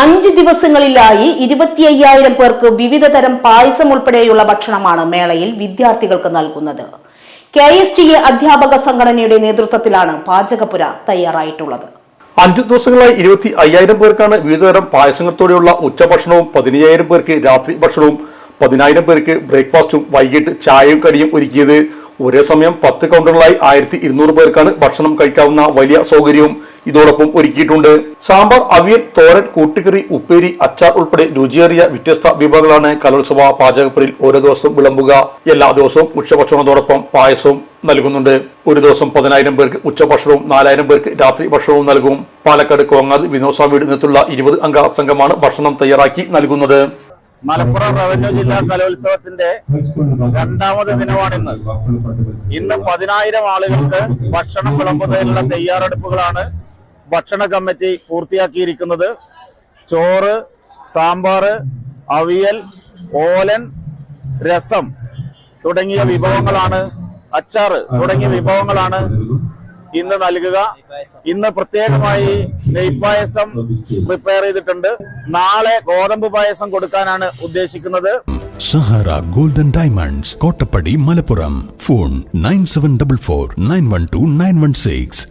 അഞ്ച് ദിവസങ്ങളിലായി ഇരുപത്തി അയ്യായിരം പേർക്ക് വിവിധ തരം പായസം ഉൾപ്പെടെയുള്ള ഭക്ഷണമാണ് മേളയിൽ വിദ്യാർത്ഥികൾക്ക് നൽകുന്നത്. കെ എസ് ടി എ അധ്യാപക സംഘടനയുടെ നേതൃത്വത്തിലാണ് പാചകപുര തയ്യാറായിട്ടുള്ളത്. അഞ്ചു ദിവസങ്ങളായി ഇരുപത്തി അയ്യായിരം പേർക്കാണ് വിവിധതരം പായസങ്ങളത്തോടെയുള്ള ഉച്ചഭക്ഷണവും പതിനയ്യായിരം പേർക്ക് രാത്രി ഭക്ഷണവും പതിനായിരം പേർക്ക് ബ്രേക്ക്ഫാസ്റ്റും വൈകിട്ട് ചായയും കടിയും ഒരുക്കിയത്. ഒരേ സമയം പത്ത് കൗണ്ടറുകളായി ആയിരത്തി ഇരുന്നൂറ് പേർക്കാണ് ഭക്ഷണം കഴിക്കാവുന്ന വലിയ സൗകര്യവും ഇതോടൊപ്പം ഒരുക്കിയിട്ടുണ്ട്. സാമ്പാർ അവിയൽ തോരൻ കൂട്ടുകറി ഉപ്പേരി അച്ചാർ ഉൾപ്പെടെ രുചിയേറിയ വ്യത്യസ്ത വിഭവങ്ങളാണ് കലോത്സവ പാചകപ്പുരിൽ ഓരോ ദിവസവും വിളമ്പുക. എല്ലാ ദിവസവും ഉച്ചഭക്ഷണത്തോടൊപ്പം പായസവും നൽകുന്നുണ്ട്. ഒരു ദിവസം പതിനായിരം പേർക്ക് ഉച്ചഭക്ഷണവും നാലായിരം പേർക്ക് രാത്രി ഭക്ഷണവും നൽകും. പാലക്കാട് കോങ്ങാട് വിനോദ സ്വാമിയുടെ നേതൃത്വത്തിലുള്ള ഇരുപത് അംഗ സംഘമാണ് ഭക്ഷണം തയ്യാറാക്കി നൽകുന്നത്. മലപ്പുറം റവന്യൂ ജില്ലാ കലോത്സവത്തിന്റെ രണ്ടാമത് ദിനമാണിന്ന്. ഇന്ന് പതിനായിരം ആളുകൾക്ക് ഭക്ഷണം വിളമ്പുന്നതിനുള്ള തയ്യാറെടുപ്പുകളാണ് ഭക്ഷണ കമ്മിറ്റി പൂർത്തിയാക്കിയിരിക്കുന്നത്. ചോറ് സാമ്പാർ അവിയൽ ഓലൻ രസം തുടങ്ങിയ വിഭവങ്ങളാണ് അച്ചാറ് തുടങ്ങിയ വിഭവങ്ങളാണ് ഇന്ന് നൽകുക. ഇന്ന് പ്രത്യേകമായി നെയ്പായസം പ്രിപ്പയർ ചെയ്തിട്ടുണ്ട്. നാളെ ഗോതമ്പ് പായസം കൊടുക്കാനാണ് ഉദ്ദേശിക്കുന്നത്. Sahara golden diamonds Kottappadi Malappuram. Phone nine seven double four nine one two nine one six.